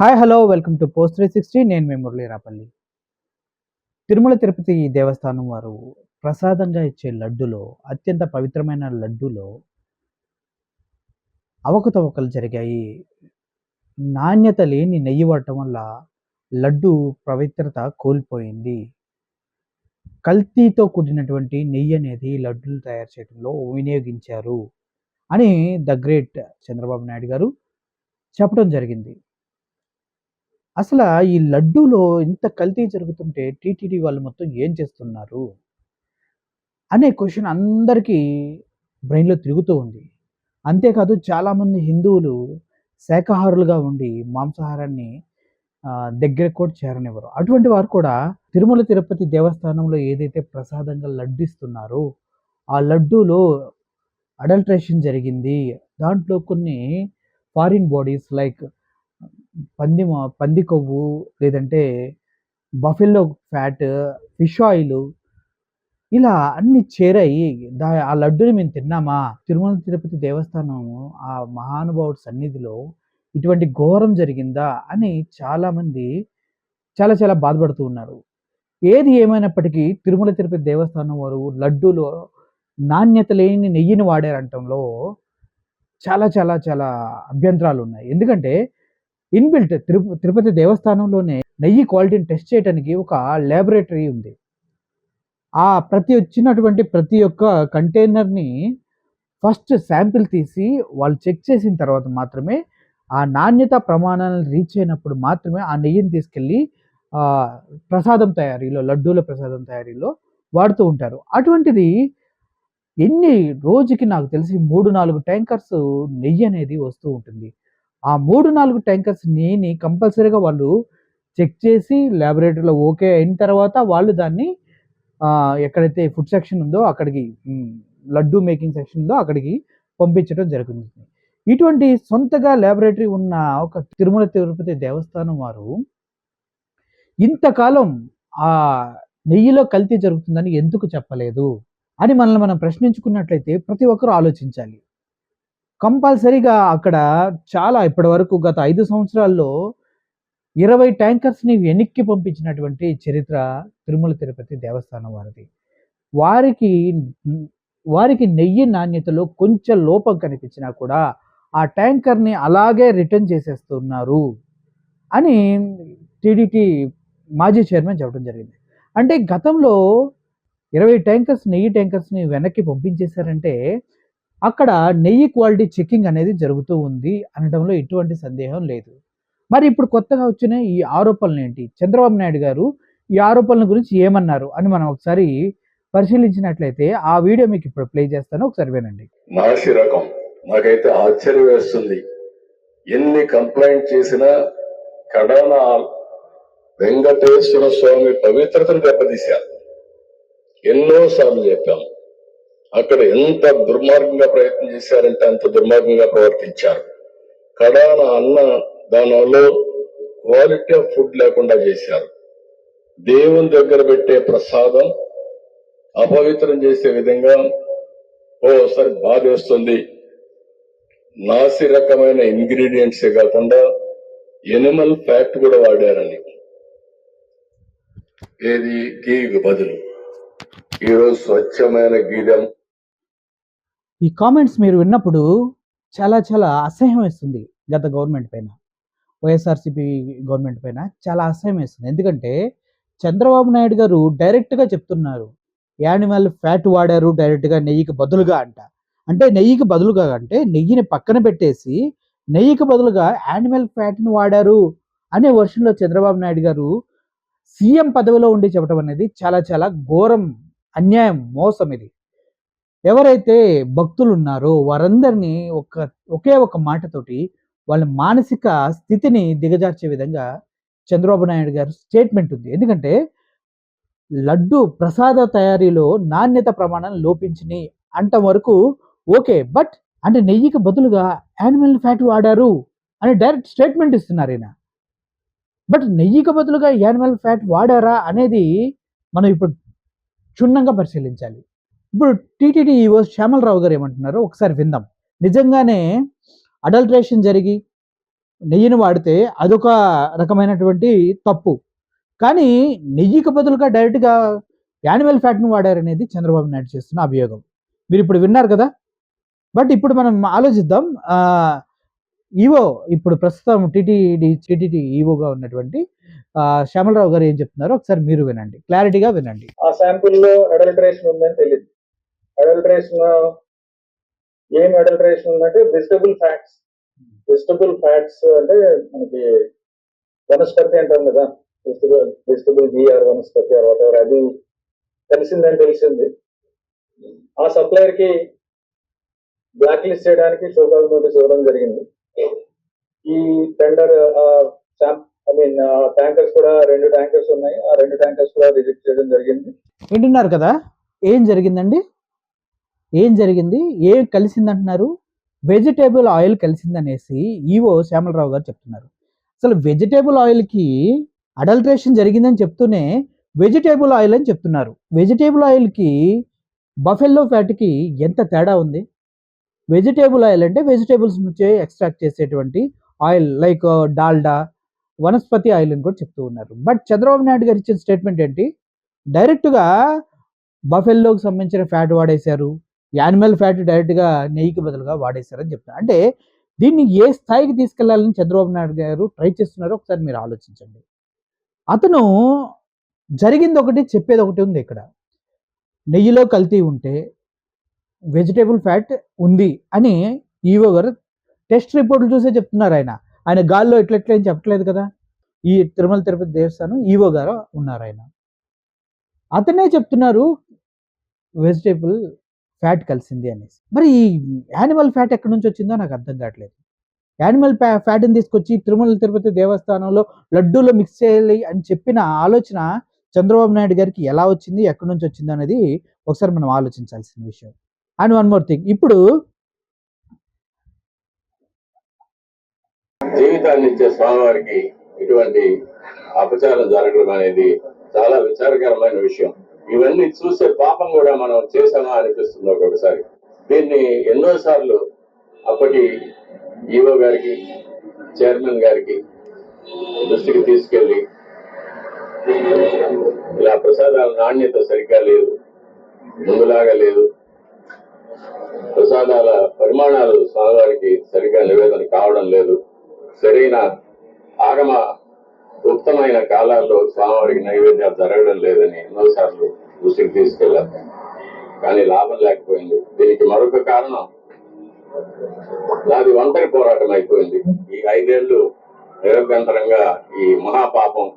Hi hello welcome to post three sixty. నేను మీ మురళీరాపల్లి తిరుమల తిరుపతి దేవస్థానం వారు ప్రసాదంగా ఇచ్చే లడ్డులో అత్యంత పవిత్రమైన లడ్డులో అవకతవకలు జరిగాయి. నాణ్యత లేని నెయ్యి వాడటం వల్ల లడ్డు పవిత్రత కోల్పోయింది. కల్తీతో కూడినటువంటి నెయ్యి అనేది లడ్డులు తయారు చేయడంలో వినియోగించారు అని ద గ్రేట్ చంద్రబాబు నాయుడు గారు చెప్పడం జరిగింది. అసలు ఈ లడ్డూలో ఇంత కల్తీ జరుగుతుంటే టీటీడీ వాళ్ళు మొత్తం ఏం చేస్తున్నారు? అనే క్వశ్చన్ అందరికీ బ్రెయిన్లో తిరుగుతూ ఉంది. అంతేకాదు చాలామంది హిందువులు శాఖాహారులుగా ఉండి మాంసాహారాన్ని దగ్గర దగ్గరకు కూడా చేరనివ్వరు. అటువంటి వారు కూడా తిరుమల తిరుపతి దేవస్థానంలో ఏదైతే ప్రసాదంగా లడ్డిస్తున్నారో ఆ లడ్డూలో అడల్ట్రేషన్ జరిగింది. దాంట్లో కొన్ని ఫారిన్ బాడీస్ లైక్ పంది మా- పంది కొవ్వు లేదంటే బఫెల్లో ఫ్యాట్ ఫిష్ ఆయిల్ ఇలా అన్ని చేరాయి. దా ఆ లడ్డుని మేము తిన్నామా? తిరుమల తిరుపతి దేవస్థానము ఆ మహానుభావుడి సన్నిధిలో ఇటువంటి ఘోరం జరిగిందా అని చాలామంది చాలా చాలా బాధపడుతూ ఉన్నారు. ఏది ఏమైనప్పటికీ తిరుమల తిరుపతి దేవస్థానం వారు లడ్డూలో నాణ్యత లేని నెయ్యిని వాడారంటంలో చాలా చాలా చాలా అభ్యంతరాలు ఉన్నాయి. ఎందుకంటే ఇన్బిల్ట్ తిరుప తిరుపతి దేవస్థానంలోనే నెయ్యి క్వాలిటీని టెస్ట్ చేయడానికి ఒక ల్యాబొరేటరీ ఉంది. ఆ ప్రతి వచ్చినటువంటి ప్రతి ఒక్క కంటైనర్ని ఫస్ట్ శాంపిల్ తీసి వాళ్ళు చెక్ చేసిన తర్వాత మాత్రమే ఆ నాణ్యత ప్రమాణాలను రీచ్ అయినప్పుడు మాత్రమే ఆ నెయ్యిని తీసుకెళ్ళి ప్రసాదం తయారీలో లడ్డూల ప్రసాదం తయారీలో వాడుతూ ఉంటారు. అటువంటిది ఎన్ని రోజుకి నాకు తెలిసి మూడు నాలుగు ట్యాంకర్స్ నెయ్యి అనేది వస్తూ ఉంటుంది. ఆ మూడు నాలుగు ట్యాంకర్స్ నేని కంపల్సరీగా వాళ్ళు చెక్ చేసి ల్యాబొరేటరీలో ఓకే అయిన తర్వాత వాళ్ళు దాన్ని ఎక్కడైతే ఫుడ్ సెక్షన్ ఉందో అక్కడికి లడ్డు మేకింగ్ సెక్షన్ ఉందో అక్కడికి పంపించడం జరుగుతుంది ఇటువంటి సొంతగా ల్యాబొరేటరీ ఉన్న ఒక తిరుమల తిరుపతి దేవస్థానం వారు ఇంతకాలం ఆ నెయ్యిలో కల్తీ జరుగుతుందని ఎందుకు చెప్పలేదు అని మనల్ని మనం ప్రశ్నించుకున్నట్లయితే ప్రతి ఒక్కరూ ఆలోచించాలి. కంపల్సరీగా అక్కడ చాలా ఇప్పటి వరకు గత ఐదు సంవత్సరాల్లో ఇరవై ట్యాంకర్స్ని వెనక్కి పంపించినటువంటి చరిత్ర తిరుమల తిరుపతి దేవస్థానం వారిది. వారికి వారికి నెయ్యి నాణ్యతలో కొంచెం లోపం కనిపించినా కూడా ఆ ట్యాంకర్ని అలాగే రిటర్న్ చేసేస్తున్నారు అని టీడీటీ మాజీ చైర్మన్ చెప్పడం జరిగింది. అంటే గతంలో ఇరవై ట్యాంకర్స్ నెయ్యి ట్యాంకర్స్ని వెనక్కి పంపించేశారంటే అక్కడ నెయ్యి క్వాలిటీ చెకింగ్ అనేది జరుగుతూ ఉంది అనడంలో ఎటువంటి సందేహం లేదు. మరి ఇప్పుడు కొత్తగా వచ్చిన ఈ ఆరోపణలు ఏంటి? చంద్రబాబు నాయుడు గారు ఈ ఆరోపణల గురించి ఏమన్నారు అని మనం ఒకసారి పరిశీలించినట్లయితే ఆ వీడియో మీకు ఇప్పుడు ప్లే చేస్తాను ఒకసారి వినండి. మహర్షి రకం నాకైతే ఆశ్చర్యం వేస్తుంది. ఎన్ని కంప్లైంట్ చేసినా కడాన వెంకటేశ్వర స్వామి పవిత్రతను దెబ్బతీశారు. ఎన్నో సార్లు అక్కడ ఎంత దుర్మార్గంగా ప్రయత్నం చేశారంటే అంత దుర్మార్గంగా ప్రవర్తించారు. కడాన అన్న దానిలో క్వాలిటీ ఆఫ్ ఫుడ్ లేకుండా చేశారు. దేవుని దగ్గర పెట్టే ప్రసాదం అపవిత్రం చేసే విధంగా ఓసారి బాధ వస్తుంది. నాసి రకమైన ఇంగ్రీడియంట్స్ కాకుండా ఎనిమల్ ఫ్యాట్ కూడా వాడారని ఏది? గీకు బదులు. ఈరోజు స్వచ్ఛమైన గీదం. ఈ కామెంట్స్ మీరు విన్నప్పుడు చాలా చాలా అసహ్యం వేస్తుంది గత గవర్నమెంట్ పైన. వైఎస్ఆర్సీపీ గవర్నమెంట్ పైన చాలా అసహ్యం వేస్తుంది. ఎందుకంటే చంద్రబాబు నాయుడు గారు డైరెక్ట్గా చెప్తున్నారు. యానిమల్ ఫ్యాట్ వాడారు డైరెక్ట్గా నెయ్యికి బదులుగా అంట. అంటే నెయ్యికి బదులుగా అంటే నెయ్యిని పక్కన పెట్టేసి నెయ్యికి బదులుగా యానిమల్ ఫ్యాట్ని వాడారు అనే వర్షన్లో చంద్రబాబు నాయుడు గారు సీఎం పదవిలో ఉండి చెప్పడం అనేది చాలా చాలా ఘోరం అన్యాయం మోసం ఇది. ఎవరైతే భక్తులు ఉన్నారో వారందరినీ ఒక ఒకే ఒక మాటతోటి వాళ్ళ మానసిక స్థితిని దిగజార్చే విధంగా చంద్రబాబు నాయుడు గారు స్టేట్మెంట్ ఉంది. ఎందుకంటే లడ్డు ప్రసాద తయారీలో నాణ్యత ప్రమాణం లోపించినాయి అంట వరకు ఓకే బట్ అంటే నెయ్యికి బదులుగా యానిమల్ ఫ్యాట్ వాడారు అని డైరెక్ట్ స్టేట్మెంట్ ఇస్తున్నారు ఈయన. బట్ నెయ్యికి బదులుగా యానిమల్ ఫ్యాట్ వాడారా అనేది మనం ఇప్పుడు క్షుణ్ణంగా పరిశీలించాలి. ఇప్పుడు టీటీడీ ఈవో శ్యామలరావు గారు ఏమంటున్నారో ఒకసారి విందాం. నిజంగానే అడల్ట్రేషన్ జరిగి నెయ్యిని వాడితే అదొక రకమైనటువంటి తప్పు. కానీ నెయ్యికి బదులుగా డైరెక్ట్గా యానిమల్ ఫ్యాట్ను వాడారనేది చంద్రబాబు నాయుడు చేస్తున్న అభియోగం. మీరు ఇప్పుడు విన్నారు కదా? బట్ ఇప్పుడు మనం ఆలోచిద్దాం. ఈవో ఇప్పుడు ప్రస్తుతం టీటీడీ టీటీడీ ఈవోగా ఉన్నటువంటి శ్యామలరావు గారు ఏం చెప్తున్నారో ఒకసారి మీరు వినండి. క్లారిటీగా వినండి. ఆ శాంపుల్ అడల్టరేషన్ ఉందని తెలియదు అడల్టరేషన్ ఏం అడల్టరేషన్ ఉందంటే వెజిటబుల్ ఫ్యాట్స్ వెజిటబుల్ ఫ్యాట్స్ అంటే మనకి వనస్పతి అంటాం కదా. వెజిటబుల్ వెజిటబుల్ గిఆర్ వనస్పతి ఆర్ వాట్ అది తెలిసిందని తెలిసింది. ఆ సప్లయర్కి బ్లాక్ లిస్ట్ చేయడానికి షోకాజ్ నోటీస్ ఇవ్వడం జరిగింది. ఈ టెండర్ ఐ మీన్ ట్యాంకర్స్ కూడా రెండు ట్యాంకర్స్ ఉన్నాయి. ఆ రెండు ట్యాంకర్స్ కూడా రిజెక్ట్ చేయడం జరిగింది. వింటున్నారు కదా? ఏం జరిగిందండి? ఏం జరిగింది? ఏం కలిసింది అంటున్నారు వెజిటేబుల్ ఆయిల్ కలిసిందనేసి ఈవో శ్యామలరావు గారు చెప్తున్నారు. అసలు వెజిటేబుల్ ఆయిల్కి అడల్ట్రేషన్ జరిగిందని చెప్తూనే వెజిటేబుల్ ఆయిల్ అని చెప్తున్నారు. వెజిటేబుల్ ఆయిల్కి బఫెల్లో ఫ్యాట్కి ఎంత తేడా ఉంది? వెజిటేబుల్ ఆయిల్ అంటే వెజిటేబుల్స్ నుంచి ఎక్స్ట్రాక్ట్ చేసేటువంటి oil like Dalda vanaspati oil అని కూడా చెప్తూ ఉన్నారు. బట్ చంద్రబాబు నాయుడు గారు ఇచ్చిన స్టేట్మెంట్ ఏంటి? డైరెక్ట్గా బఫెల్లోకి సంబంధించిన ఫ్యాట్ వాడేశారు. యానిమల్ ఫ్యాట్ డైరెక్ట్గా నెయ్యికి బదులుగా వాడేశారని చెప్తున్నారు. అంటే దీన్ని ఏ స్థాయికి తీసుకెళ్ళాలని చంద్రబాబు నాయుడు గారు ట్రై చేస్తున్నారో ఒకసారి మీరు ఆలోచించండి. అతను జరిగింది ఒకటి చెప్పేది ఒకటి ఉంది ఇక్కడ. నెయ్యిలో కల్తీ ఉంటే వెజిటేబుల్ ఫ్యాట్ ఉంది అని ఈవో గారు టెస్ట్ రిపోర్ట్లు చూసే చెప్తున్నారు ఆయన. ఆయన గాల్లో ఎట్లా ఎట్లా చెప్పట్లేదు కదా. ఈ తిరుమల తిరుపతి దేవస్థానం ఈవో గారు ఉన్నారు ఆయన. అతనే చెప్తున్నారు వెజిటేబుల్ ఫ్యాట్ కలిసింది అనేసి. మరి ఈ యానిమల్ ఫ్యాట్ ఎక్కడి నుంచి వచ్చిందో నాకు అర్థం కావట్లేదు. యానిమల్ ఫ్యాట్ని తీసుకొచ్చి తిరుమల తిరుపతి దేవస్థానంలో లడ్డూలో మిక్స్ చేయాలి అని చెప్పిన ఆలోచన చంద్రబాబు నాయుడు గారికి ఎలా వచ్చింది ఎక్కడి నుంచి వచ్చింది అనేది ఒకసారి మనం ఆలోచించాల్సిన విషయం. And one more thing. ఇప్పుడు జీవితాన్ని ఇచ్చే స్వామివారికి ఇటువంటి అపచారం జరగడం అనేది చాలా విచారకరమైన విషయం. ఇవన్నీ చూసే పాపం కూడా మనం చేసామా అనిపిస్తుంది ఒక్కొక్కసారి దీన్ని ఎన్నో సార్లు అప్పటి ఈవో గారికి చైర్మన్ గారికి దృష్టికి తీసుకెళ్ళి ఇలా ప్రసాదాల నాణ్యత సరిగ్గా లేదు ముందులాగా లేదు. ప్రసాదాల పరిమాణాలు స్వామివారికి సరిగ్గా నివేదన కావడం లేదు. సరైన ఆగమ ఉత్తమైన కాలాల్లో స్వామివారికి నైవేద్యాలు జరగడం లేదని ఎన్నోసార్లు దృష్టికి తీసుకెళ్ళారు కానీ లాభం లేకపోయింది. దీనికి మరొక కారణం నాది ఒంటరి పోరాటం అయిపోయింది. ఈ ఐదేళ్ళు నిరభ్యంతరంగా ఈ మహాపాపం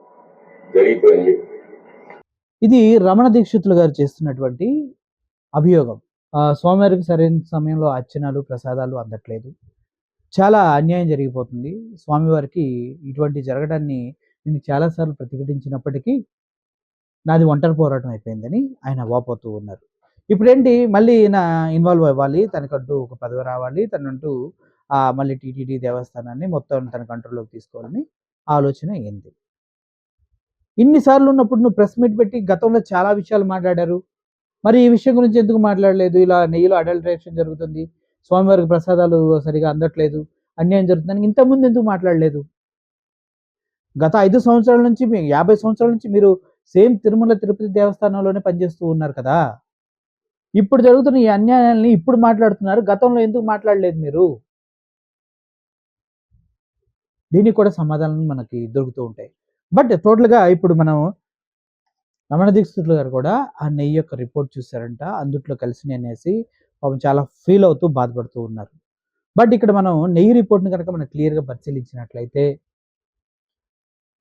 జరిగిపోయింది. ఇది రమణ దీక్షితులు గారు చేస్తున్నటువంటి అభియోగం. ఆ, స్వామివారికి సరైన సమయంలో అర్చనలు ప్రసాదాలు అందట్లేదు. చాలా అన్యాయం జరిగిపోతుంది. స్వామివారికి ఇటువంటి జరగడాన్ని నేను చాలాసార్లు ప్రతిఘటించినప్పటికీ నాది ఒంటరి పోరాటం అయిపోయిందని ఆయన వాపోతూ ఉన్నారు. ఇప్పుడేంటి? మళ్ళీ ఈయన ఇన్వాల్వ్ అవ్వాలి తనకంటూ ఒక పదవి రావాలి తనంటూ మళ్ళీ టీటీడీ దేవస్థానాన్ని మొత్తం తన కంట్రోల్లోకి తీసుకోవాలని ఆలోచన అయింది. ఇన్నిసార్లు ఉన్నప్పుడు నువ్వు ప్రెస్ మీట్ పెట్టి గతంలో చాలా విషయాలు మాట్లాడారు. మరి ఈ విషయం గురించి ఎందుకు మాట్లాడలేదు? ఇలా నెయ్యిలో అడల్ట్రేషన్ జరుగుతుంది. స్వామివారికి ప్రసాదాలు సరిగా అందట్లేదు. అన్యాయం జరుగుతుందని ఇంతకుముందు ఎందుకు మాట్లాడలేదు? గత ఐదు సంవత్సరాల నుంచి మీ యాభై సంవత్సరాల నుంచి మీరు సేమ్ తిరుమల తిరుపతి దేవస్థానంలోనే పనిచేస్తూ ఉన్నారు కదా? ఇప్పుడు జరుగుతున్న ఈ అన్యాయాల్ని ఇప్పుడు మాట్లాడుతున్నారు గతంలో ఎందుకు మాట్లాడలేదు మీరు? దీనికి కూడా సమాధానం మనకి దొరుకుతూ ఉంటాయి. బట్ టోటల్గా ఇప్పుడు మనం రమణ దీక్షితులు గారు కూడా ఆ నెయ్యి యొక్క రిపోర్ట్ చూసారంట అందుట్లో కలిసి అనేసి పాపం చాలా ఫీల్ అవుతూ బాధపడుతూ ఉన్నారు. బట్ ఇక్కడ మనం నెయ్యి రిపోర్ట్ని కనుక మనం క్లియర్గా పరిశీలించినట్లయితే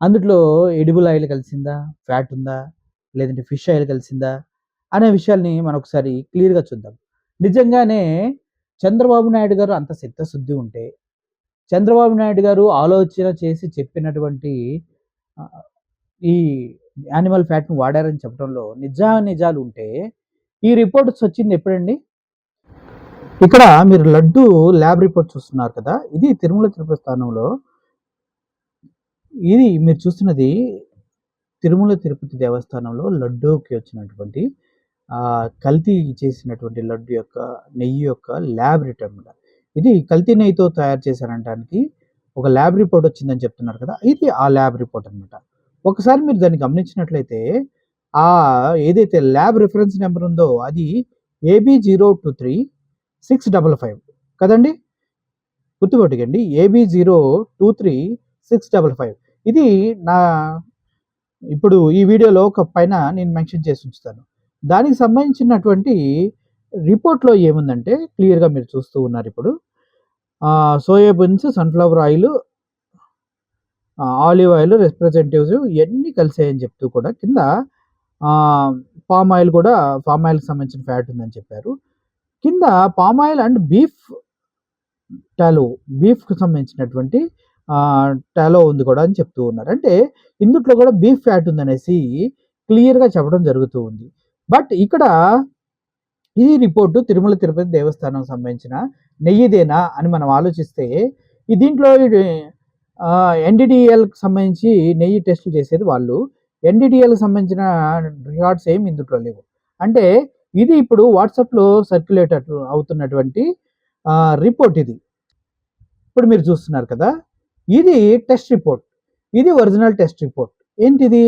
అందుట్లో ఎడిబుల్ ఆయిల్ కలిసిందా? ఫ్యాట్ ఉందా? లేదంటే ఫిష్ ఆయిల్ కలిసిందా? అనే విషయాల్ని మనం ఒకసారి క్లియర్గా చూద్దాం. నిజంగానే చంద్రబాబు నాయుడు గారు అంత చిత్తశుద్ధి ఉంటే చంద్రబాబు నాయుడు గారు ఆలోచన చేసి చెప్పినటువంటి ఈ యానిమల్ ఫ్యాట్ను వాడారని చెప్పడంలో నిజా నిజాలు ఉంటే ఈ రిపోర్ట్స్ వచ్చింది ఎప్పుడండి? ఇక్కడ మీరు లడ్డు ల్యాబ్ రిపోర్ట్ చూస్తున్నారు కదా? ఇది తిరుమల తిరుపతి స్థానంలో ఇది మీరు చూస్తున్నది తిరుమల తిరుపతి దేవస్థానంలో లడ్డూకి వచ్చినటువంటి కల్తీ చేసినటువంటి లడ్డు యొక్క నెయ్యి యొక్క ల్యాబ్ రిటర్న్ ఇది కల్తీ నెయ్యితో తయారు చేశారనడానికి ఒక ల్యాబ్ రిపోర్ట్ వచ్చిందని చెప్తున్నారు కదా ఇది ఆ ల్యాబ్ రిపోర్ట్ అనమాట ఒకసారి మీరు దాన్ని గమనించినట్లయితే ఆ ఏదైతే ల్యాబ్ రిఫరెన్స్ నెంబర్ ఉందో అది AB zero two three six double five కదండి? గుర్తుపెట్టుకోండి AB zero two three six double five ఇది నా ఇప్పుడు ఈ వీడియోలో ఒక పైన నేను మెన్షన్ చేసి ఉంచుతాను. దానికి సంబంధించినటువంటి రిపోర్ట్లో ఏముందంటే క్లియర్గా మీరు చూస్తూ ఉన్నారు ఇప్పుడు. Soybeans sunflower oil olive oil representatives ఇవన్నీ కలిసాయని చెప్తూ కూడా కింద పామ్ ఆయిల్ కూడా పామ్ ఆయిల్కి సంబంధించిన ఫ్యాట్ ఉందని చెప్పారు. కింద palm oil and beef tallow బీఫ్కి సంబంధించినటువంటి టాలో ఉంది కూడా అని చెప్తూ ఉన్నారు. అంటే ఇందుట్లో కూడా బీఫ్ ఫ్యాట్ ఉందనేసి క్లియర్గా చెప్పడం జరుగుతూ ఉంది. బట్ ఇక్కడ ఈ రిపోర్టు తిరుమల తిరుపతి దేవస్థానం సంబంధించిన నెయ్యిదేనా అని మనం ఆలోచిస్తే ఈ దీంట్లో ఎన్డీడీఎల్కి సంబంధించి నెయ్యి టెస్టులు చేసేది వాళ్ళు. ఎన్డీడీఎల్కి సంబంధించిన రికార్డ్స్ ఏమి ఇందుట్లో లేవు. అంటే ఇది ఇప్పుడు వాట్సాప్లో సర్క్యులేట్ అవుతున్నటువంటి రిపోర్ట్ ఇది. ఇప్పుడు మీరు చూస్తున్నారు కదా ఇది టెస్ట్ రిపోర్ట్. ఇది ఒరిజినల్ టెస్ట్ రిపోర్ట్. ఏంటిది?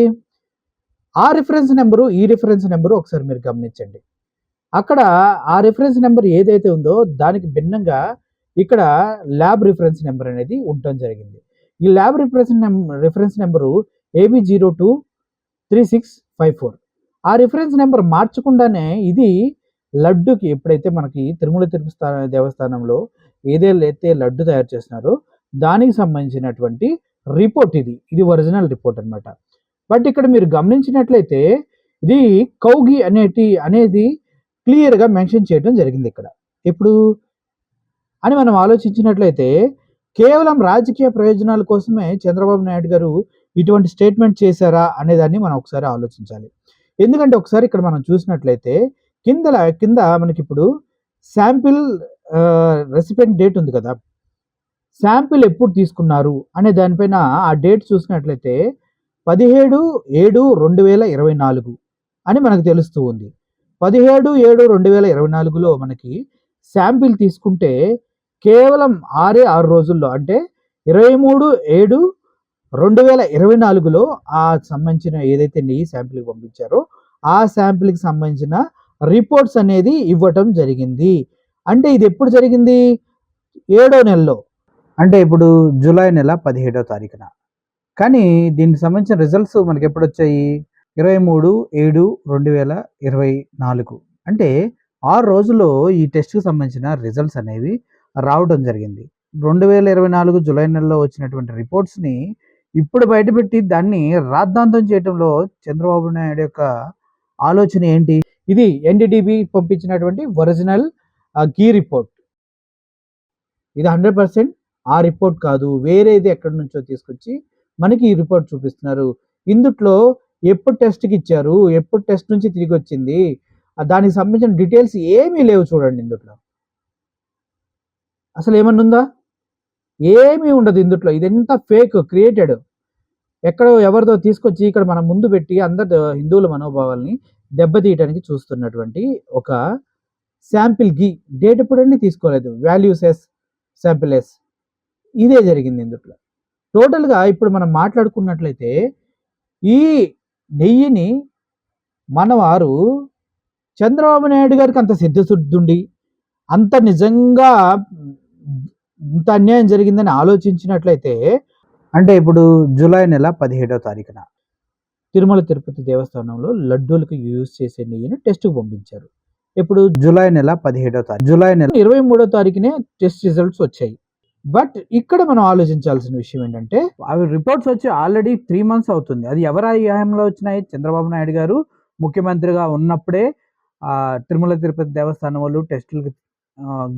ఆ రిఫరెన్స్ నెంబరు ఈ రిఫరెన్స్ నెంబరు ఒకసారి మీరు గమనించండి. అక్కడ ఆ రిఫరెన్స్ నెంబర్ ఏదైతే ఉందో దానికి భిన్నంగా ఇక్కడ ల్యాబ్ రిఫరెన్స్ నెంబర్ అనేది ఉండటం జరిగింది. ఈ lab reference number reference number AB zero two three six five four. ఆ రిఫరెన్స్ నెంబర్ మార్చకుండానే ఇది లడ్డుకి ఎప్పుడైతే మనకి తిరుమల తిరుపతి దేవస్థానంలో ఏదైతే లడ్డు తయారు చేస్తున్నారో దానికి సంబంధించినటువంటి రిపోర్ట్ ఇది. ఇది ఒరిజినల్ రిపోర్ట్ అన్నమాట. బట్ ఇక్కడ మీరు గమనించినట్లయితే ఇది కౌగి అనేటి అనేది క్లియర్గా మెన్షన్ చేయడం జరిగింది ఇక్కడ. ఇప్పుడు అని మనం ఆలోచించినట్లయితే కేవలం రాజకీయ ప్రయోజనాల కోసమే చంద్రబాబు నాయుడు గారు ఇటువంటి స్టేట్మెంట్ చేశారా అనేదాన్ని మనం ఒకసారి ఆలోచించాలి. ఎందుకంటే ఒకసారి ఇక్కడ మనం చూసినట్లయితే కింద కింద మనకి ఇప్పుడు శాంపిల్ రెసిపెంట్ డేట్ ఉంది కదా. శాంపిల్ ఎప్పుడు తీసుకున్నారు అనే దానిపైన ఆ డేట్ చూసినట్లయితే పదిహేడు ఏడు రెండు వేల ఇరవై నాలుగు అని మనకు తెలుస్తూ ఉంది. పదిహేడు ఏడు రెండు వేల ఇరవై నాలుగులో మనకి శాంపిల్ తీసుకుంటే కేవలం ఆరే ఆరు రోజుల్లో అంటే ఇరవై మూడు ఏడు రెండు వేల ఇరవై నాలుగులో ఆ సంబంధించిన ఏదైతే నెయ్యి శాంపిల్కి పంపించారో ఆ శాంపిల్కి సంబంధించిన రిపోర్ట్స్ అనేది ఇవ్వటం జరిగింది. అంటే ఇది ఎప్పుడు జరిగింది? ఏడో నెలలో. అంటే ఇప్పుడు జూలై నెల పదిహేడో తారీఖున. కానీ దీనికి సంబంధించిన రిజల్ట్స్ మనకి ఎప్పుడు వచ్చాయి ఇరవై మూడు ఏడు రెండు వేల ఇరవై నాలుగు. అంటే ఆరు రోజుల్లో ఈ టెస్ట్కి సంబంధించిన రిజల్ట్స్ అనేవి రావడం జరిగింది. రెండు వేల ఇరవై నాలుగు జూలై నెలలో వచ్చినటువంటి రిపోర్ట్స్ని ఇప్పుడు బయటపెట్టి దాన్ని రాద్ధాంతం చేయడంలో చంద్రబాబు నాయుడు యొక్క ఆలోచన ఏంటి? ఇది ఎన్డీడీబీ పంపించినటువంటి ఒరిజినల్ కీ రిపోర్ట్. ఇది హండ్రెడ్ పర్సెంట్ ఆ రిపోర్ట్ కాదు వేరేది ఎక్కడి నుంచో తీసుకొచ్చి మనకి ఈ రిపోర్ట్ చూపిస్తున్నారు. ఇందుట్లో ఎప్పుడు టెస్ట్కి ఇచ్చారు ఎప్పుడు టెస్ట్ నుంచి తిరిగి వచ్చింది దానికి సంబంధించిన డీటెయిల్స్ ఏమీ లేవు చూడండి ఇందుట్లో. అసలు ఏమన్నా ఉందా? ఏమీ ఉండదు ఇందుట్లో ఇదంతా ఫేక్ క్రియేటెడ్. ఎక్కడో ఎవరిదో తీసుకొచ్చి ఇక్కడ మన ముందు పెట్టి అందరు హిందువుల మనోభావాల్ని దెబ్బతీయడానికి చూస్తున్నటువంటి ఒక శాంపిల్ గీ. డేట్ ఎప్పుడండి తీసుకోలేదు? Values yes sample yes. ఇదే జరిగింది ఇందుట్లో టోటల్గా ఇప్పుడు మనం మాట్లాడుకున్నట్లయితే ఈ నెయ్యిని మనవారు చంద్రబాబు నాయుడు గారికి అంత సిద్ధశుద్ధుండి అంత నిజంగా ఇంత అన్యాయం జరిగిందని ఆలోచించినట్లయితే అంటే ఇప్పుడు జూలై నెల పదిహేడవ తారీఖున తిరుమల తిరుపతి దేవస్థానంలో లడ్డూలకు యూజ్ చేసే నెయ్యిని టెస్ట్కు పంపించారు. ఇప్పుడు జూలై నెల పదిహేడవ తారీఖు జూలై నెల ఇరవై మూడో తారీఖునే టెస్ట్ రిజల్ట్స్ వచ్చాయి. బట్ ఇక్కడ మనం ఆలోచించాల్సిన విషయం ఏంటంటే అవి రిపోర్ట్స్ వచ్చి ఆల్రెడీ త్రీ మంత్స్ అవుతుంది. అది ఎవరి హయాంలో వచ్చినాయి? చంద్రబాబు నాయుడు గారు ముఖ్యమంత్రిగా ఉన్నప్పుడే తిరుమల తిరుపతి దేవస్థానం వాళ్ళు టెస్టులకు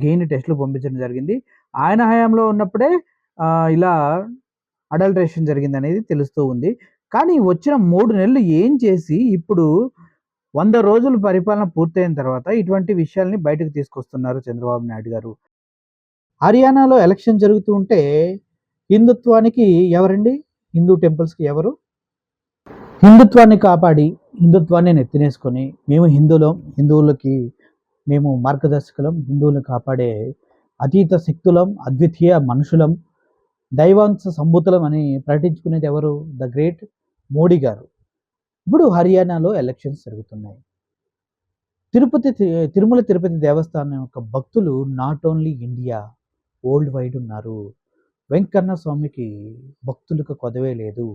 గెయిన్ టెస్టులు పంపించడం జరిగింది. ఆయన హయాంలో ఉన్నప్పుడే ఇలా అడల్ట్రేషన్ జరిగింది అనేది తెలుస్తూ ఉంది. కానీ వచ్చిన మూడు నెలలు ఏం చేసి ఇప్పుడు వంద రోజులు పరిపాలన పూర్తయిన తర్వాత ఇటువంటి విషయాల్ని బయటకు తీసుకొస్తున్నారు చంద్రబాబు నాయుడు గారు. హర్యానాలో ఎలక్షన్ జరుగుతూ ఉంటే హిందుత్వానికి ఎవరండి? హిందూ టెంపుల్స్కి ఎవరు? హిందుత్వాన్ని కాపాడి హిందుత్వాన్ని నెత్తినేసుకొని మేము హిందువులం హిందువులకి మేము మార్గదర్శకులం హిందువులను కాపాడే అతీత శక్తులం అద్వితీయ మనుషులం దైవాంశ సంభూతులం అని ప్రకటించుకునేది ఎవరు? ద గ్రేట్ మోడీ గారు. ఇప్పుడు హర్యానాలో ఎలక్షన్స్ జరుగుతున్నాయి. తిరుపతి తిరుమల తిరుపతి దేవస్థానం యొక్క భక్తులు not only India world wide ఉన్నారు. వెంకన్న స్వామికి భక్తులకు కొదవే లేదు.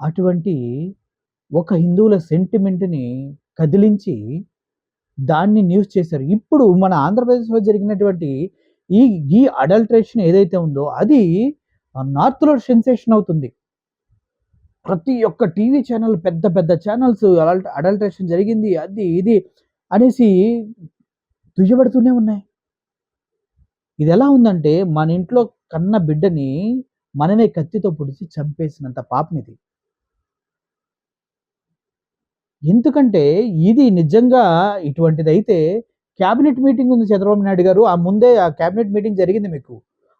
అటువంటి ఒక హిందువుల సెంటిమెంట్ని కదిలించి దాన్ని న్యూస్ చేశారు. ఇప్పుడు మన ఆంధ్రప్రదేశ్లో జరిగినటువంటి ఈ ఈ అడల్ట్రేషన్ ఏదైతే ఉందో అది నార్త్లో సెన్సేషన్ అవుతుంది. ప్రతి ఒక్క టీవీ ఛానల్ పెద్ద పెద్ద ఛానల్స్ అడల్ట్రేషన్ జరిగింది అది ఇది అనేసి దుయ్యబడుతూనే ఉన్నాయి. ఇది ఎలా ఉందంటే మన ఇంట్లో కన్న బిడ్డని మనమే కత్తితో పొడిచి చంపేసినంత పాపం ఇది ఎందుకంటే ఇది నిజంగా ఇటువంటిదైతే క్యాబినెట్ మీటింగ్ ఉంది చంద్రబాబు నాయుడు గారు. ఆ ముందే ఆ క్యాబినెట్ మీటింగ్ జరిగింది మీకు.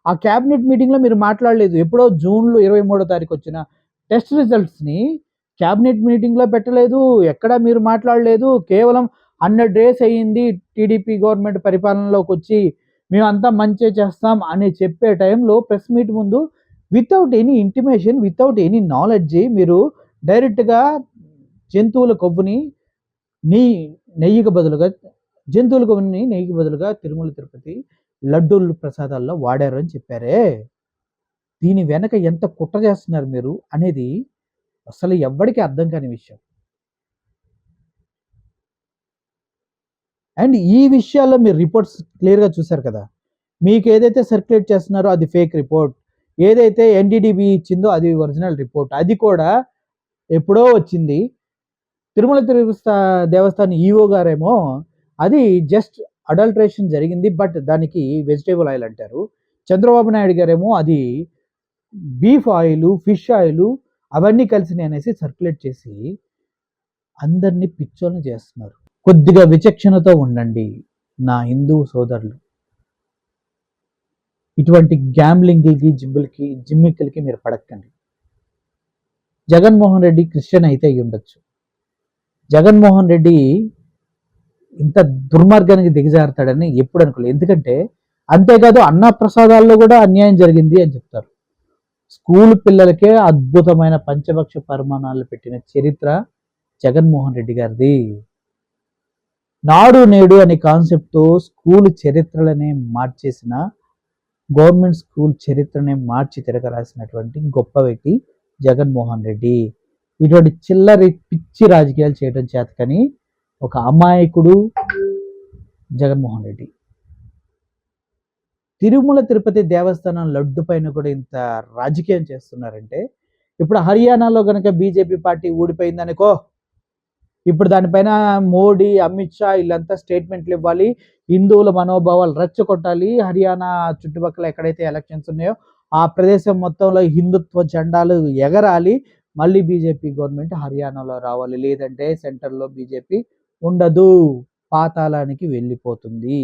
ఆ క్యాబినెట్ మీటింగ్లో మీరు మాట్లాడలేదు. ఎప్పుడో జూన్లో ఇరవై మూడో తారీఖు వచ్చిన టెస్ట్ రిజల్ట్స్ని క్యాబినెట్ మీటింగ్లో పెట్టలేదు. ఎక్కడ మీరు మాట్లాడలేదు. కేవలం హండ్రెడ్ డేస్ అయ్యింది టీడీపీ గవర్నమెంట్ పరిపాలనలోకి వచ్చి మేమంతా మంచి చేస్తాం అని చెప్పే టైంలో ప్రెస్ మీట్ ముందు without any intimation without any knowledge మీరు డైరెక్ట్గా జంతువుల కొవ్వుని నెయ్యి నెయ్యికి బదులుగా జంతువుల కొవ్వుని నెయ్యికి బదులుగా తిరుమల తిరుపతి లడ్డూలు ప్రసాదాల్లో వాడారని చెప్పారే. దీని వెనక ఎంత కుట్ర చేస్తున్నారు మీరు అనేది అసలు ఎవ్వడికి అర్థం కాని విషయం. అండ్ ఈ విషయాల్లో మీరు రిపోర్ట్స్ క్లియర్గా చూశారు కదా? మీకు ఏదైతే సర్క్యులేట్ చేస్తున్నారో అది ఫేక్ రిపోర్ట్. ఏదైతే ఎన్డీడీబీ ఇచ్చిందో అది ఒరిజినల్ రిపోర్ట్. అది కూడా ఎప్పుడో వచ్చింది. తిరుమల తిరుపతి దేవస్థానం ఈఓ గారేమో అది జస్ట్ అడల్ట్రేషన్ జరిగింది. బట్ దానికి వెజిటేబుల్ ఆయిల్ అంటారు. చంద్రబాబు నాయుడు గారేమో అది బీఫ్ ఆయిల్ ఫిష్ ఆయిల్ అవన్నీ కలిసి అనేసి సర్క్యులేట్ చేసి అందరినీ పిచ్చోళ్ళని చేస్తున్నారు. కొద్దిగా విచక్షణతో ఉండండి నా హిందూ సోదరులు. ఇటువంటి గ్యాంబ్లింగ్లకి జిమ్ములకి జిమ్మిక్కలకి మీరు పడక్కండి. జగన్మోహన్ రెడ్డి క్రిస్టియన్ అయితే అయి ఉండొచ్చు. జగన్మోహన్ రెడ్డి ఇంత దుర్మార్గానికి దిగజారుతాడని ఎప్పుడు అనుకోలేదు. ఎందుకంటే అంతేకాదు అన్న ప్రసాదాల్లో కూడా అన్యాయం జరిగింది అని చెప్తారు. స్కూల్ పిల్లలకే అద్భుతమైన పంచభక్ష పరిమాణాలు పెట్టిన చరిత్ర జగన్మోహన్ రెడ్డి గారిది. నాడు నేడు అనే కాన్సెప్ట్తో స్కూల్ చరిత్రలనే మార్చేసిన గవర్నమెంట్ స్కూల్ చరిత్రనే మార్చి తిరగరాసినటువంటి గొప్ప వ్యక్తి జగన్మోహన్ రెడ్డి. ఇటువంటి చిల్లరి పిచ్చి రాజకీయాలు చేయడం చేత కానీ ఒక అమాయకుడు జగన్మోహన్ రెడ్డి. తిరుమల తిరుపతి దేవస్థానం లడ్డు పైన కూడా ఇంత రాజకీయం చేస్తున్నారంటే ఇప్పుడు హర్యానాలో కనుక బీజేపీ పార్టీ ఊడిపోయిందనుకో ఇప్పుడు దానిపైన మోడీ అమిత్ షా వీళ్ళంతా స్టేట్మెంట్లు ఇవ్వాలి. హిందువుల మనోభావాలు రెచ్చగొట్టాలి. హర్యానా చుట్టుపక్కల ఎక్కడైతే ఎలక్షన్స్ ఉన్నాయో ఆ ప్రదేశం మొత్తంలో హిందుత్వ జెండాలు ఎగరాలి. మళ్ళీ బీజేపీ గవర్నమెంట్ హర్యానాలో రావాలి. లేదంటే సెంటర్లో బీజేపీ ఉండదు. పాతాళానికి వెళ్ళిపోతుంది.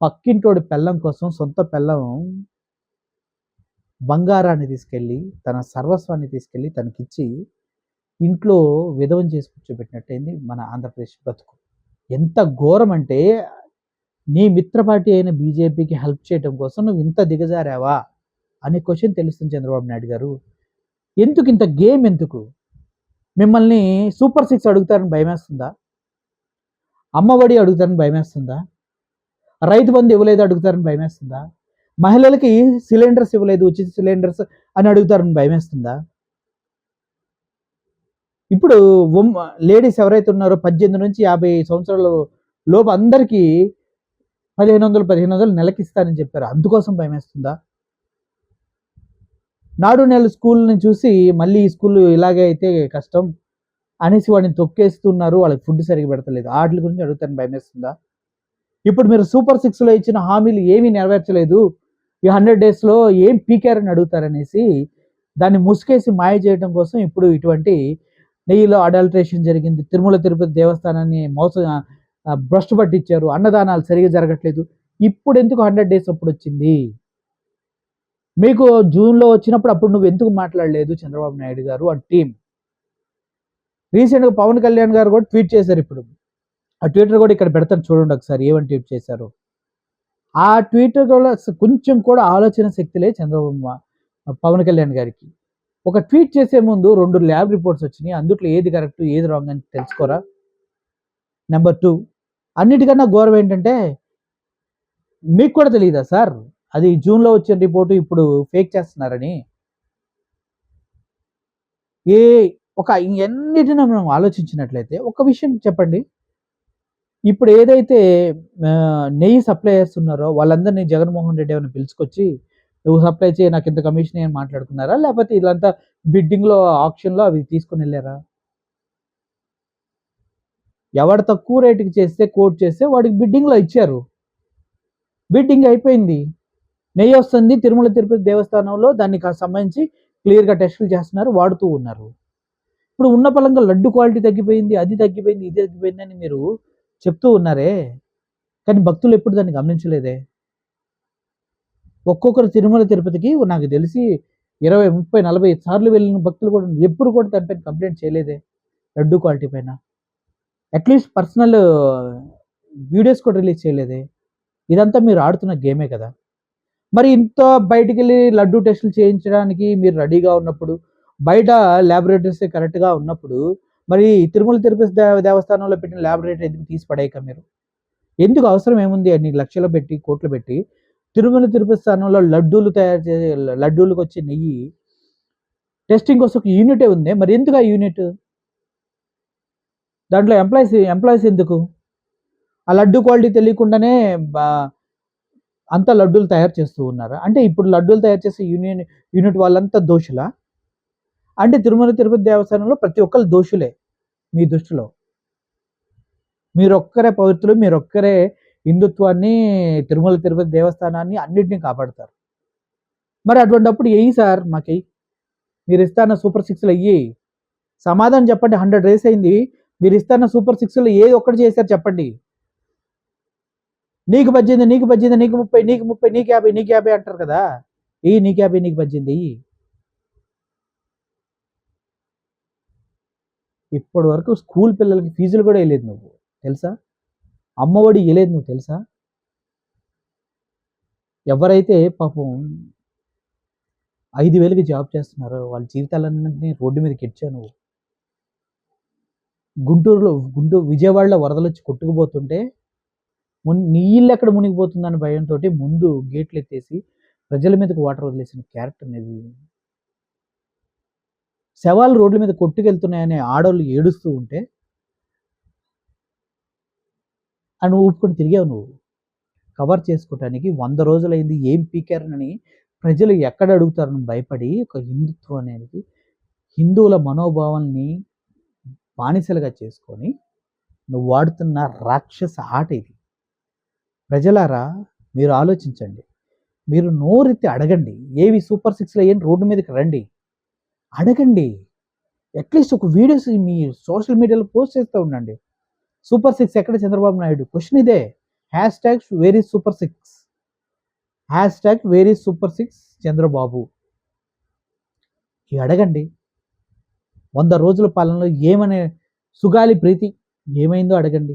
పక్కింటోడి పెళ్ళం కోసం సొంత పెళ్ళం బంగారాన్ని తీసుకెళ్ళి తన సర్వస్వాన్ని తీసుకెళ్ళి తనకిచ్చి ఇంట్లో విధవం చేసి కూర్చోబెట్టినట్టయింది మన ఆంధ్రప్రదేశ్ బ్రతుకు. ఎంత ఘోరం అంటే నీ మిత్రపార్టీ అయిన బీజేపీకి హెల్ప్ చేయడం కోసం నువ్వు ఇంత దిగజారావా? అనే క్వశ్చన్ తెలుస్తుంది చంద్రబాబు నాయుడు గారు. ఎందుకు ఇంత గేమ్ ఎందుకు? మిమ్మల్ని సూపర్ సిక్స్ అడుగుతారని భయమేస్తుందా? అమ్మఒడి అడుగుతారని భయమేస్తుందా? రైతు బంధు ఇవ్వలేదు అడుగుతారని భయమేస్తుందా? మహిళలకి సిలిండర్స్ ఇవ్వలేదు ఉచిత సిలిండర్స్ అని అడుగుతారని భయమేస్తుందా? ఇప్పుడు లేడీస్ ఎవరైతే ఉన్నారో పద్దెనిమిది నుంచి యాభై సంవత్సరాల లోపు అందరికీ పదిహేను వందలు పదిహేను వందలు నెలకి ఇస్తానని చెప్పారు. అందుకోసం భయమేస్తుందా? నాడు నెల స్కూల్ని చూసి మళ్ళీ ఈ స్కూల్ ఇలాగే అయితే కష్టం అనేసి వాడిని తొక్కేస్తున్నారు. వాళ్ళకి ఫుడ్ సరిగ్గా పెడతలేదు. వాటి గురించి అడుగుతాను భయమేస్తుందా? ఇప్పుడు మీరు సూపర్ సిక్స్లో ఇచ్చిన హామీలు ఏమీ నెరవేర్చలేదు. ఈ హండ్రెడ్ డేస్లో ఏం పీకారని అడుగుతారనేసి దాన్ని ముసుకేసి మాయ చేయడం కోసం ఇప్పుడు ఇటువంటి నెయ్యిలో అడల్ట్రేషన్ జరిగింది. తిరుమల తిరుపతి దేవస్థానాన్ని మోసం భ్రష్టు పట్టించారు. అన్నదానాలు సరిగా జరగట్లేదు. ఇప్పుడు ఎందుకు హండ్రెడ్ డేస్ అప్పుడు వచ్చింది మీకు జూన్లో వచ్చినప్పుడు అప్పుడు నువ్వు ఎందుకు మాట్లాడలేదు చంద్రబాబు నాయుడు గారు ఆ టీం రీసెంట్గా పవన్ కళ్యాణ్ గారు కూడా ట్వీట్ చేశారు ఇప్పుడు. ఆ ట్విట్టర్ కూడా ఇక్కడ పెడతాను చూడండి ఒకసారి ఏమని ట్వీట్ చేశారు. ఆ ట్వీట్ కూడా కొంచెం కూడా ఆలోచన శక్తిలే చంద్రబాబు పవన్ కళ్యాణ్ గారికి. ఒక ట్వీట్ చేసే ముందు రెండు ల్యాబ్ రిపోర్ట్స్ వచ్చినాయి అందుట్లో ఏది కరెక్ట్ ఏది రాంగ్ అని తెలుసుకోరా? నెంబర్ టూ అన్నిటికన్నా ఘోరం ఏంటంటే మీకు కూడా తెలియదా సార్? అది జూన్లో వచ్చిన రిపోర్టు ఇప్పుడు ఫేక్ చేస్తున్నారని. ఏ ఒక ఎన్నిటిని మనం ఆలోచించినట్లయితే ఒక విషయం చెప్పండి. ఇప్పుడు ఏదైతే నెయ్యి సప్లయర్స్ ఉన్నారో వాళ్ళందరినీ జగన్మోహన్ రెడ్డి ఏమైనా పిలుచుకొచ్చి నువ్వు సప్లై చేయి నాకు ఇంత కమిషన్ అని మాట్లాడుకున్నారా? లేకపోతే ఇదంతా బిడ్డింగ్లో ఆప్షన్లో అవి తీసుకుని వెళ్ళారా? ఎవడు తక్కువ రేటుకి చేస్తే కోట్ చేస్తే వాడికి బిడ్డింగ్లో ఇచ్చారు. బిడ్డింగ్ అయిపోయింది. నెయ్యి వస్తుంది తిరుమల తిరుపతి దేవస్థానంలో దానికి సంబంధించి క్లియర్గా టెస్టులు చేస్తున్నారు వాడుతూ ఉన్నారు. ఇప్పుడు ఉన్న పలంగా లడ్డు క్వాలిటీ తగ్గిపోయింది అది తగ్గిపోయింది ఇది తగ్గిపోయింది అని మీరు చెప్తూ ఉన్నారే? కానీ భక్తులు ఎప్పుడు దాన్ని గమనించలేదే? ఒక్కొక్కరు తిరుమల తిరుపతికి నాకు తెలిసి ఇరవై ముప్పై నలభై సార్లు వెళ్ళిన భక్తులు కూడా ఎప్పుడు కూడా దానిపైన కంప్లైంట్ చేయలేదే లడ్డు క్వాలిటీ పైన. అట్లీస్ట్ పర్సనల్ వీడియోస్ కూడా రిలీజ్ చేయలేదే. ఇదంతా మీరు ఆడుతున్న గేమే కదా. మరి ఇంత బయటికి వెళ్ళి లడ్డు టెస్టులు చేయించడానికి మీరు రెడీగా ఉన్నప్పుడు బయట ల్యాబొరేటరీస్ కరెక్ట్గా ఉన్నప్పుడు మరి తిరుమల తిరుపతి దేవ దేవస్థానంలో పెట్టిన ల్యాబొరేటరీ ఎందుకు తీసి పడేయక మీరు? ఎందుకు అవసరం ఏముంది అన్ని లక్షలు పెట్టి కోట్లు పెట్టి? తిరుమల తిరుపతి స్థానంలో లడ్డూలు తయారు చేసే లడ్డూలకు వచ్చే నెయ్యి టెస్టింగ్ కోసం ఒక యూనిటే ఉంది. మరి ఎందుకు ఆ యూనిట్ దాంట్లో ఎంప్లాయీస్ ఎంప్లాయీస్ ఎందుకు? ఆ లడ్డు క్వాలిటీ తెలియకుండానే బా- అంతా లడ్డూలు తయారు చేస్తూ ఉన్నారు? అంటే ఇప్పుడు లడ్డూలు తయారు చేసే యూనియన్ యూనిట్ వాళ్ళంతా దోషులా? అంటే తిరుమల తిరుపతి దేవస్థానంలో ప్రతి ఒక్కరు దోషులే. మీ దృష్టిలో. మీరొక్కరే పవిత్రులు మీరొక్కరే హిందుత్వాన్ని తిరుమల తిరుపతి దేవస్థానాన్ని అన్నిటినీ కాపాడతారు. మరి అటువంటిప్పుడు ఎయ్యి సార్ మాకు మీరు ఇస్తాన్న సూపర్ సిక్స్లు అయ్యి సమాధానం చెప్పండి హండ్రెడ్ రేస్ అయింది మీరు ఇస్తాన్న సూపర్ సిక్స్లో ఏది ఒక్కటి చేశారు చెప్పండి. నీకు పద్దెనిమిది నీకు పద్దెనిమిది నీకు ముప్పై నీకు ముప్పై నీకు యాభై నీకు యాభై అంటారు కదా. ఈ నీకు యాభై నీకు పద్దెనిమిది ఎయ్యి ఇప్పటి వరకు స్కూల్ పిల్లలకి ఫీజులు కూడా వేయలేదు నువ్వు. తెలుసా? అమ్మఒడి వేయలేదు నువ్వు తెలుసా? ఎవరైతే పాపం ఐదు వేలకి జాబ్ చేస్తున్నారో వాళ్ళ జీవితాలన్నింటినీ రోడ్డు మీదకి ఎచ్చావు నువ్వు. గుంటూరులో గుంటూరు విజయవాడలో వరదలు వచ్చి కొట్టుకుపోతుంటే మున్ నీళ్ళు ఎక్కడ మునిగిపోతుందని భయంతో ముందు గేట్లు ఎత్తేసి ప్రజల మీదకి వాటర్ వదిలేసిన క్యారెక్టర్ అనేది శవాలు రోడ్ల మీద కొట్టుకెళ్తున్నాయని ఆడవాళ్ళు ఏడుస్తూ ఉంటే అని ఊపుకొని తిరిగావు నువ్వు. కవర్ చేసుకోవటానికి వంద రోజులైంది. ఏం పీకారనని ప్రజలు ఎక్కడ అడుగుతారని భయపడి ఒక హిందుత్వం అనేది హిందువుల మనోభావాల్ని బానిసలుగా చేసుకొని నువ్వు వాడుతున్న రాక్షస ఆట ఇది. ప్రజలారా మీరు ఆలోచించండి. మీరు నోరెత్తి అడగండి. ఏవి సూపర్ సిక్స్లో ఏం రోడ్డు మీదకి రండి. అడగండి. అట్లీస్ట్ ఒక వీడియోస్ మీ సోషల్ మీడియాలో పోస్ట్ చేస్తూ ఉండండి. సూపర్ సిక్స్ ఎక్కడ చంద్రబాబు నాయుడు? క్వశ్చన్ ఇదే. Hashtag very super six. Hashtag very super six Chandrababu. ఇవి అడగండి. వంద రోజుల పాలనలో ఏమనే సుగాలి ప్రీతి ఏమైందో అడగండి.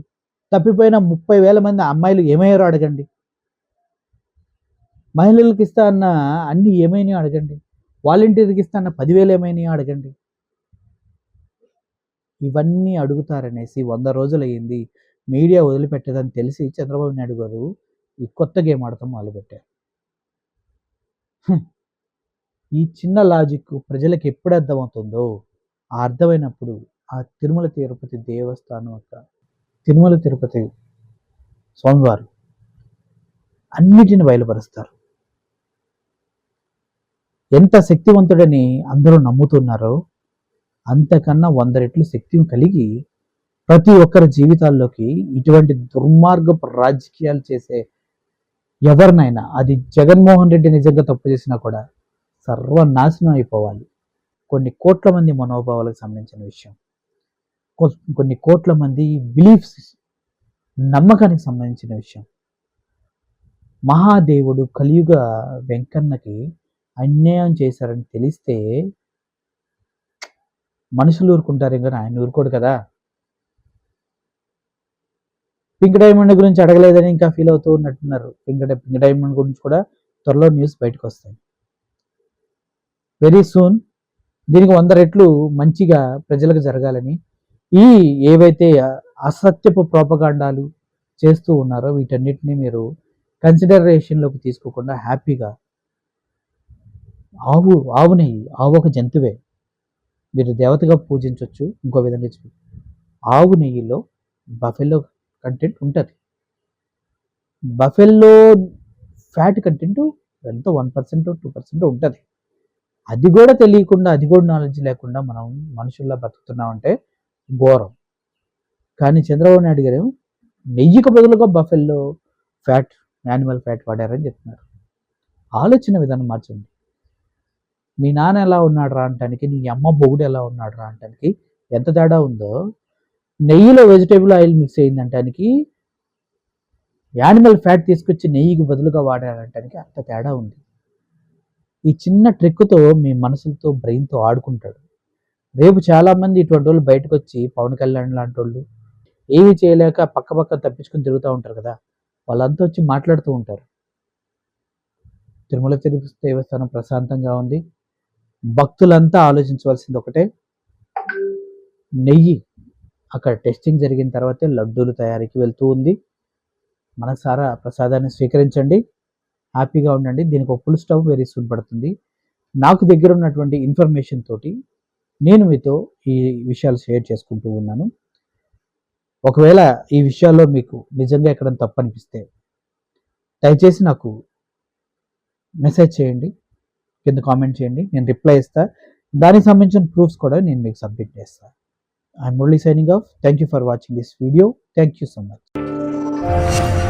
తప్పిపోయిన ముప్పై వేల మంది అమ్మాయిలు ఏమయ్యారో అడగండి. మహిళలకు ఇస్తా అన్న అన్ని ఏమైనాయో అడగండి. వాలంటీర్కి ఇస్తా పదివేలు ఏమైనాయో అడగండి. ఇవన్నీ అడుగుతారనేసి వంద రోజులు అయ్యింది మీడియా వదిలిపెట్టదని తెలిసి చంద్రబాబు నాయుడు గారు ఈ కొత్త గేమ్ ఆడటం మొదలుపెట్టారు. ఈ చిన్న లాజిక్ ప్రజలకు ఎప్పుడు అర్థమవుతుందో ఆ అర్థమైనప్పుడు ఆ తిరుమల తిరుపతి దేవస్థానం యొక్క తిరుమల తిరుపతి స్వామివారు అన్నిటిని బయలుపరుస్తారు. ఎంత శక్తివంతుడని అందరూ నమ్ముతున్నారో అంతకన్నా వంద రెట్లు శక్తిని కలిగి ప్రతి ఒక్కరి జీవితాల్లోకి ఇటువంటి దుర్మార్గపు రాజకీయాలు చేసే ఎవరినైనా అది జగన్మోహన్ రెడ్డి నిజంగా తప్పు చేసినా కూడా సర్వనాశనం అయిపోవాలి. కొన్ని కోట్ల మంది మనోభావాలకు సంబంధించిన విషయం. కొన్ని కోట్ల మంది బిలీఫ్స్ నమ్మకానికి సంబంధించిన విషయం. మహాదేవుడు కలియుగ వెంకన్నకి అన్యాయం చేశారని తెలిస్తే మనుషులు ఊరుకుంటారు కానీ ఆయన ఊరుకోడు కదా. పింక్ డైమండ్ గురించి అడగలేదని ఇంకా ఫీల్ అవుతూ ఉన్నట్టున్నారు. పింక్ డై- పింక్ డైమండ్ గురించి కూడా త్వరలో న్యూస్ బయటకు వస్తాయి. వెరీ సూన్ దీనికి వంద రెట్లు మంచిగా ప్రజలకు జరగాలని ఈ ఏవైతే అసత్యపు ప్రోపగాండాలు చేస్తూ ఉన్నారో వీటన్నిటిని మీరు కన్సిడరేషన్లోకి తీసుకోకుండా హ్యాపీగా ఆవు ఆవు నెయ్యి ఆవు ఒక జంతువే. మీరు దేవతగా పూజించవచ్చు ఇంకో విధంగా చెప్పి. ఆవు నెయ్యిలో బఫెల్లో కంటెంట్ ఉంటుంది. బఫెల్లో ఫ్యాట్ కంటెంట్ ఎంతో వన్ పర్సెంట్ టూ పర్సెంట్ ఉంటుంది. అది కూడా తెలియకుండా అది కూడా నాలెడ్జ్ లేకుండా మనం మనుషుల్లా బతుకుతున్నామంటే ఘోరం. కానీ చంద్రబాబు నాయుడు గారు నెయ్యికి బదులుగా బఫెల్లో ఫ్యాట్ యానిమల్ ఫ్యాట్ వాడారని చెప్తున్నారు. ఆలోచన విధానం మార్చండి. మీ నాన్న ఎలా ఉన్నాడు రా అంటానికి నీ అమ్మ బొగుడు ఎలా ఉన్నాడు రా అంటానికి ఎంత తేడా ఉందో నెయ్యిలో వెజిటేబుల్ ఆయిల్ మిక్స్ అయిందంటానికి యానిమల్ ఫ్యాట్ తీసుకొచ్చి నెయ్యికి బదులుగా వాడారంటానికి అంత తేడా ఉంది. ఈ చిన్న ట్రిక్తో మీ మనసులతో బ్రెయిన్తో ఆడుకుంటాడు. రేపు చాలామంది ఇటువంటి వాళ్ళు బయటకు వచ్చి పవన్ కళ్యాణ్ లాంటి వాళ్ళు ఏమీ చేయలేక పక్క పక్క తప్పించుకొని తిరుగుతూ ఉంటారు కదా వాళ్ళంతా వచ్చి మాట్లాడుతూ ఉంటారు. తిరుమల తిరుపతి దేవస్థానం ప్రశాంతంగా ఉంది. భక్తులంతా ఆలోచించవలసింది ఒకటే. నెయ్యి. అక్కడ టెస్టింగ్ జరిగిన తర్వాతే లడ్డూలు తయారీకి వెళ్తూ ఉంది. మనసారా ప్రసాదాన్ని స్వీకరించండి. హ్యాపీగా ఉండండి. దీనికి ఒక ఫుల్ స్టవ్ వెరీ సూన్ పడుతుంది. నాకు దగ్గర ఉన్నటువంటి ఇన్ఫర్మేషన్ తోటి నేను మీతో ఈ విషయాలు షేర్ చేసుకుంటూ ఉన్నాను. ఒకవేళ ఈ విషయాల్లో మీకు నిజంగా ఎక్కడ తప్పు అనిపిస్తే దయచేసి నాకు మెసేజ్ చేయండి. కింద కామెంట్ చేయండి. నేను రిప్లై ఇస్తాను దానికి సంబంధించిన ప్రూఫ్స్ కూడా నేను మీకు సబ్మిట్ చేస్తాను I'm only signing off thank you for watching this video thank you so much